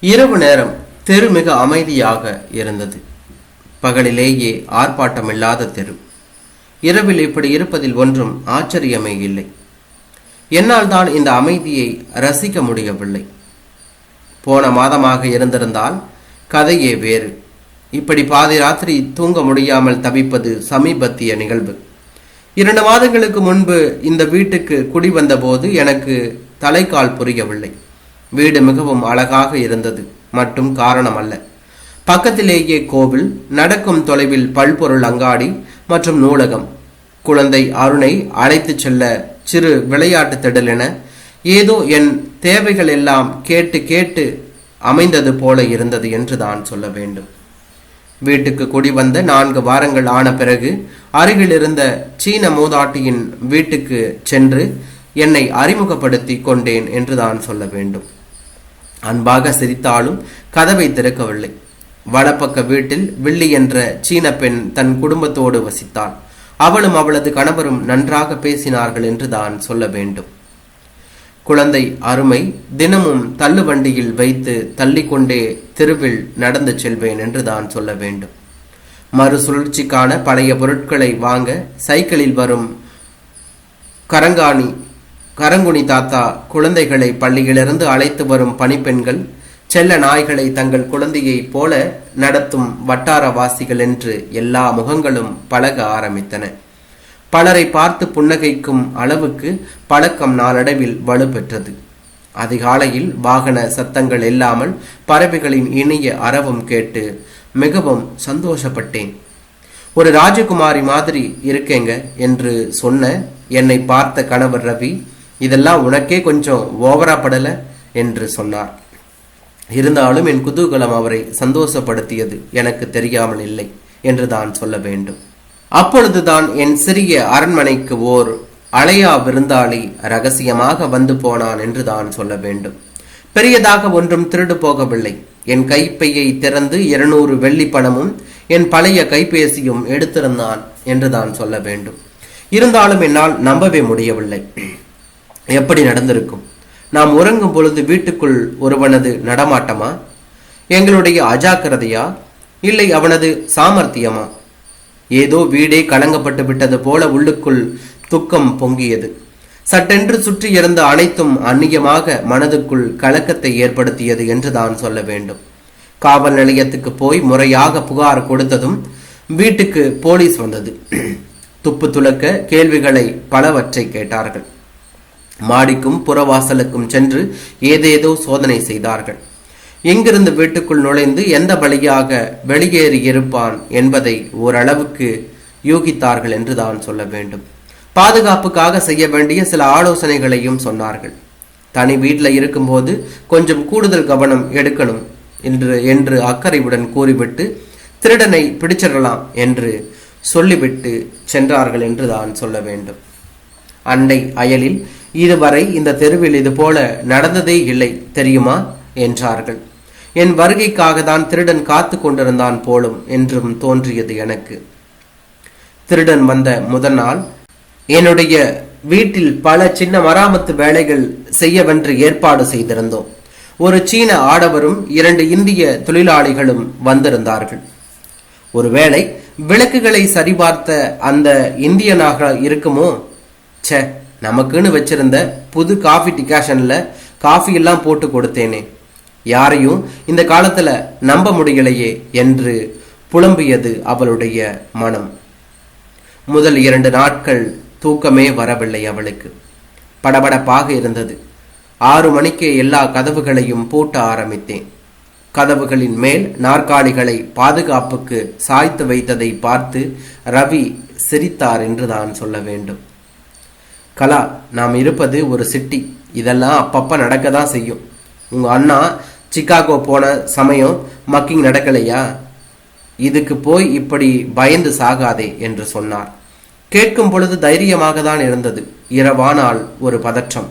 இரவு நேரம் தெரு மிக அமைதியாக இருந்தது. பகலிலேயே ஆர்ப்பாட்டமில்லாத தெரு. இரவில் இப்படி இருப்பதில் ஒன்றும் ஆச்சரியமே இல்லை. என்னால் தான் இந்த அமைதியை ரசிக்க முடியவில்லை. போன மாதமாக இருந்திருந்தால் கதையே வேறு. இப்படி பாதி ராத்திரி தூங்க முடியாமல் தவிப்பது சமீபத்திய நிகழ்வு. இரண்டு மாதங்களுக்கு முன்பு இந்த வீட்டுக்கு குடி வந்தபோது எனக்கு தலைக்கால் புரியவில்லை. வீடு மிகவும் அழகாக இருந்தது. மட்டும் காரணம் அல்ல பக்கத்திலேயே கோவில் நடக்கும் தொலைவில் பல்பொருள் அங்காடி மற்றும் நூலகம். குழந்தை அருணை அழைத்துச் செல்ல சிறு விளையாட்டு திடல் என ஏதோ என் தேவைகள் எல்லாம் கேட்டு கேட்டு அமைந்தது போல இருந்தது என்று தான் சொல்ல வேண்டும். வீட்டுக்கு குடி வந்த நான்கு வாரங்கள் ஆன பிறகு அருகில் இருந்த சீன மூதாட்டியின் வீட்டுக்கு சென்று என்னை அறிமுகப்படுத்தி கொண்டேன் என்று தான் சொல்ல வேண்டும். அன்பாக சிரித்தாலும் கதவை திறக்கவில்லை. வலப்பக்க வீட்டில் வில்லி என்ற சீன பெண் தன் குடும்பத்தோடு வசித்தாள். அவளும் அவளது கணவரும் நன்றாக பேசினார்கள் என்று தான் சொல்ல வேண்டும். குழந்தை அருமை தினமும் தள்ளுவண்டியில் வைத்து தள்ளிக்கொண்டே தெருவில் நடந்து செல்வேன் என்று தான் சொல்ல வேண்டும். மறுசுழற்சிக்கான பழைய பொருட்களை வாங்க சைக்கிளில் வரும் கரங்காணி கரங்குனி தாத்தா குழந்தைகளை பள்ளியிலிருந்து அழைத்து வரும் பணிப்பெண்கள் செல்ல நாய்களை தங்கள் குழந்தையைப் போல நடத்தும் வட்டாரவாசிகள் என்று எல்லா முகங்களும் பழக ஆரம்பித்தன. பலரை பார்த்து புன்னகைக்கும் அளவுக்கு பழக்கம் நாளடைவில் வலுப்பெற்றது. அதிகாலையில் வாகன சத்தங்கள் இல்லாமல் பறவைகளின் இனிய அரவம் கேட்டு மிகவும் சந்தோஷப்பட்டேன். ஒரு ராஜகுமாரி மாதிரி இருக்கேங்க என்று சொன்ன என்னை பார்த்த கணவர் ரவி இதெல்லாம் உனக்கே கொஞ்சம் ஓவரா படல என்று சொன்னார். இருந்தாலும் என் குதூகலம் அவரை சந்தோஷப்படுத்தியது எனக்கு தெரியாமல் இல்லை என்று தான் சொல்ல வேண்டும். அப்பொழுதுதான் என் சிறிய அரண்மனைக்கு ஓர் அலையா விருந்தாளி ரகசியமாக வந்து போனான் என்று தான் சொல்ல வேண்டும். பெரியதாக ஒன்றும் திருடு போகவில்லை. என் கைப்பையை திறந்து இருநூறு வெள்ளி பணமும் என் பழைய கைபேசியும் எடுத்திருந்தான் என்று தான் சொல்ல வேண்டும். இருந்தாலும் என்னால் நம்பவே முடியவில்லை. எப்படி நடந்திருக்கும்? நாம் உறங்கும் பொழுது வீட்டுக்குள் ஒருவனது நடமாட்டமா? எங்களுடைய அஜாக்கிரதையா? இல்லை அவனது சாமர்த்தியமா? ஏதோ வீடே கலங்கப்பட்டு விட்டது போல உள்ளுக்குள் துக்கம் பொங்கியது. சட்டென்று சுற்றி இருந்த அனைத்தும் அந்நியமாக மனதுக்குள் கலக்கத்தை ஏற்படுத்தியது என்று தான் சொல்ல வேண்டும். காவல் நிலையத்துக்கு போய் முறையாக புகார் கொடுத்ததும் வீட்டுக்கு போலீஸ் வந்தது. துப்பு துளக்க கேள்விகளை பலவற்றை கேட்டார்கள். மாடிக்கும் புறவாசலுக்கும் சென்று ஏதேதோ சோதனை செய்தார்கள். எங்கிருந்து வீட்டுக்குள் நுழைந்து எந்த வழியாக வெளியேறி இருப்பான் என்பதை ஓரளவுக்கு யூகித்தார்கள் என்று தான் சொல்ல வேண்டும். பாதுகாப்புக்காக செய்ய வேண்டிய சில ஆலோசனைகளையும் சொன்னார்கள். தனி வீட்டில் இருக்கும்போது கொஞ்சம் கூடுதல் கவனம் எடுக்கணும் என்று என்று அக்கறையுடன் கூறிவிட்டு திருடனை பிடிச்சிடலாம் என்று சொல்லிவிட்டு சென்றார்கள் என்று தான் சொல்ல வேண்டும். அண்டை அயலில் இதுவரை இந்த தெருவில் இது போல நடந்ததே இல்லை தெரியுமா? என்றார்கள். என் வருகைக்காக தான் திருடன் காத்து கொண்டிருந்தான் போலும் என்றும் தோன்றியது எனக்கு. திருடன் வந்த முதல் நாள் என்னுடைய வீட்டில் பல சின்ன மராமத்து வேலைகள் செய்யவென்று ஏற்பாடு செய்திருந்தோம். ஒரு சீன ஆடவரும் இரண்டு இந்திய தொழிலாளிகளும் வந்திருந்தார்கள். ஒருவேளை விளக்குகளை சரிபார்த்த அந்த இந்தியனாக இருக்குமோ? சே நமக்குன்னு வச்சிருந்த புது காஃபி டிகாஷனில் காஃபி எல்லாம் போட்டு கொடுத்தேனே. யாரையும் இந்த காலத்துல நம்ப முடியலையே என்று புலம்பியது அவளுடைய மனம். முதல் இரண்டு நாட்கள் தூக்கமே வரவில்லை அவளுக்கு. படபடப்பாக இருந்தது. ஆறு மணிக்கு எல்லா கதவுகளையும் பூட்ட ஆரம்பித்தேன். கதவுகளின் மேல் நாற்காலிகளை பாதுகாப்புக்கு சாய்த்து வைத்ததை பார்த்து ரவி சிரித்தார் என்று தான் சொல்ல வேண்டும். கலா நாம் இருப்பது ஒரு சிட்டி. இதெல்லாம் அப்பப்போ நடக்க தான் செய்யும். உங்கள் அண்ணா சிக்காகோ போன சமயம் மக்கிங் நடக்கலையா? இதுக்கு போய் இப்படி பயந்து சாகாதே என்று சொன்னார். கேட்கும் பொழுது தைரியமாக தான் இருந்தது இரவானால் ஒரு பதற்றம்.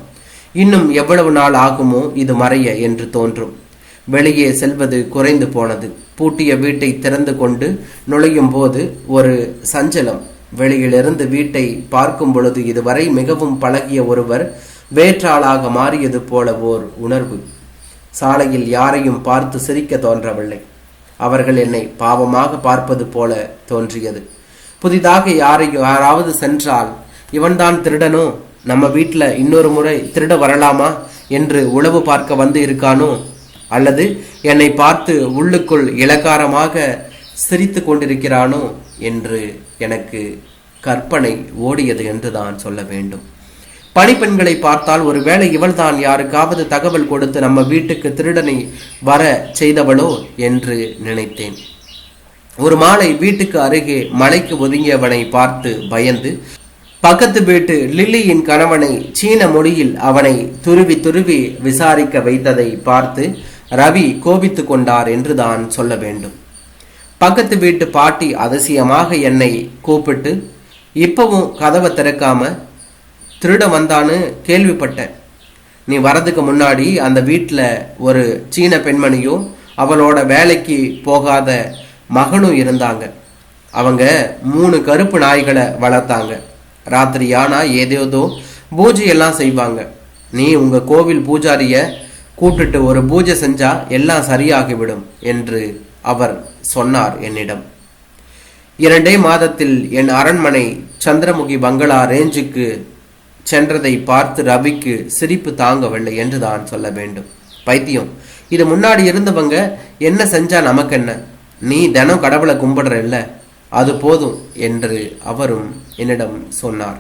இன்னும் எவ்வளவு நாள் ஆகுமோ இது மறைய என்று தோன்றும். வெளியே செல்வது குறைந்து போனது. பூட்டிய வீட்டை திறந்து கொண்டு நுழையும் போது ஒரு சஞ்சலம் வெளியிலிருந்து வீட்டை பார்க்கும் பொழுது இதுவரை மிகவும் பழகிய ஒருவர் வேற்றாளாக மாறியது போல ஓர் உணர்வு. சாலையில் யாரையும் பார்த்து சிரிக்க தோன்றவில்லை. அவர்கள் என்னை பாவமாக பார்ப்பது போல தோன்றியது. புதிதாக யாரையும் யாராவது சென்றால் இவன்தான் திருடனோ? நம்ம வீட்டில் இன்னொரு முறை திருட வரலாமா? என்று உளவு பார்க்க வந்து இருக்கானோ? அல்லது என்னை பார்த்து உள்ளுக்குள் இலக்காரமாக சிரித்து கொண்டிருக்கிறானோ? என்று எனக்கு கற்பனை ஓடியது என்று தான் சொல்ல வேண்டும். பணிப்பெண்களை பார்த்தால் ஒருவேளை இவள்தான் யாருக்காவது தகவல் கொடுத்து நம்ம வீட்டுக்கு திருடனை வர செய்தவளோ என்று நினைத்தேன். ஒரு மாலை வீட்டுக்கு அருகே மலைக்கு ஒதுங்கியவனை பார்த்து பயந்து பக்கத்து வீட்டு லில்லியின் கணவனை சீன மொழியில் அவனை துருவி துருவி விசாரிக்க வைத்ததை பார்த்து ரவி கோபித்து கொண்டார் என்று தான் சொல்ல வேண்டும். பக்கத்து வீட்டு பாட்டி அதிசயமாக என்னை கூப்பிட்டு இப்பவும் கதவை திறக்காம திருட வந்தான்னு கேள்விப்பட்டேன். நீ வரதுக்கு முன்னாடி அந்த வீட்டில் ஒரு சீன பெண்மணியும் அவளோட வேலைக்கு போகாத மகனும் இருந்தாங்க. அவங்க மூணு கருப்பு நாய்களை வளர்த்தாங்க. ராத்திரி ஆனா ஏதேதோ பூஜையெல்லாம் செய்வாங்க. நீ உங்க கோவில் பூஜாரிய கூப்பிட்டுட்டு ஒரு பூஜை செஞ்சா எல்லாம் சரியாகிவிடும் என்று அவர் சொன்னார் என்னிடம் இரண்டே மாதத்தில் என் அரண்மனை சந்திரமுகி பங்களா ரேஞ்சுக்கு சென்றதை பார்த்து ரவிக்கு சிரிப்பு தாங்கவில்லை என்று தான் சொல்ல வேண்டும். பைத்தியம் இது முன்னாடி இருந்தவங்க என்ன செஞ்சா நமக்கு என்ன நீ தினம் கடவுளை கும்பிடுற இல்ல? அது போதும் என்று அவரும் என்னிடம் சொன்னார்.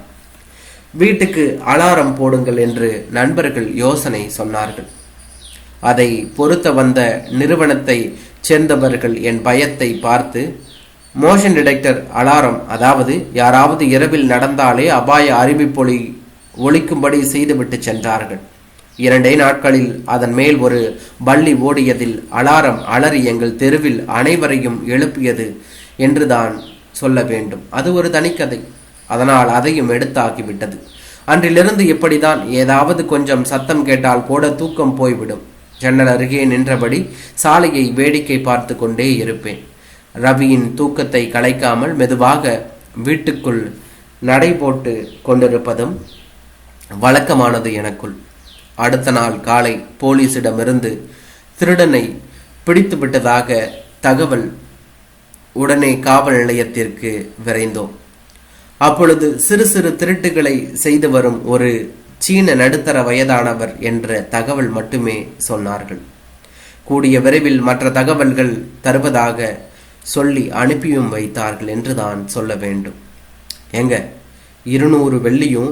வீட்டுக்கு அலாரம் போடுங்கள் என்று நண்பர்கள் யோசனை சொன்னார்கள். அதை பொருத்த வந்த நிறுவனத்தை சேர்ந்தவர்கள் என் பயத்தை பார்த்து மோஷன் டிடெக்டர் அலாரம் அதாவது யாராவது இரவில் நடந்தாலே அபாய அறிவிப்பொலி ஒழிக்கும்படி செய்துவிட்டு சென்றார்கள். இரண்டே நாட்களில் அதன் மேல் ஒரு பள்ளி ஓடியதில் அலாரம் அலறி எங்கள் தெருவில் அனைவரையும் எழுப்பியது என்றுதான் சொல்ல வேண்டும். அது ஒரு தனிக்கதை. அதனால் அதையும் எடுத்தாக்கிவிட்டது அன்றிலிருந்து இப்படிதான் ஏதாவது கொஞ்சம் சத்தம் கேட்டால் கூட தூக்கம் போய்விடும். ஜன்னல் அருகே நின்றபடி சாலையை வேடிக்கை பார்த்து கொண்டே இருப்பேன். ரவியின் தூக்கத்தை கலைக்காமல் மெதுவாக வீட்டுக்குள் நடை போட்டு கொண்டிருப்பதும் வழக்கமானது எனக்குள். அடுத்த நாள் காலை போலீசிடமிருந்து திருடனை பிடித்து விட்டதாக தகவல் உடனே காவல் நிலையத்திற்கு விரைந்தோம். அப்பொழுது சிறு சிறு திருட்டுகளை செய்து வரும் ஒரு சீன நடுத்தர வயதானவர் என்ற தகவல் மட்டுமே சொன்னார்கள். கூடிய விரைவில் மற்ற தகவல்கள் தருவதாக சொல்லி அனுப்பியும் வைத்தார்கள் என்று தான் சொல்ல வேண்டும். எங்க இருநூறு வெள்ளியும்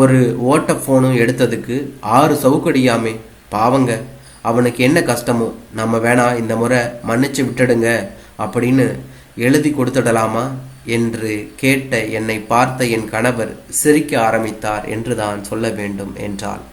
ஒரு ஓட்ட ஃபோனும் எடுத்ததுக்கு ஆறு சவுக்கடியாமே பாவங்க அவனுக்கு என்ன கஷ்டமோ நம்ம வேணா இந்த முறை மன்னிச்சு விட்டுடுங்க அப்படின்னு எழுதி கொடுத்துடலாமா? என்று கேட்ட என்னை பார்த்த என் கணவர் சிரிக்க ஆரம்பித்தார் என்றுதான் சொல்ல வேண்டும் என்றாள்.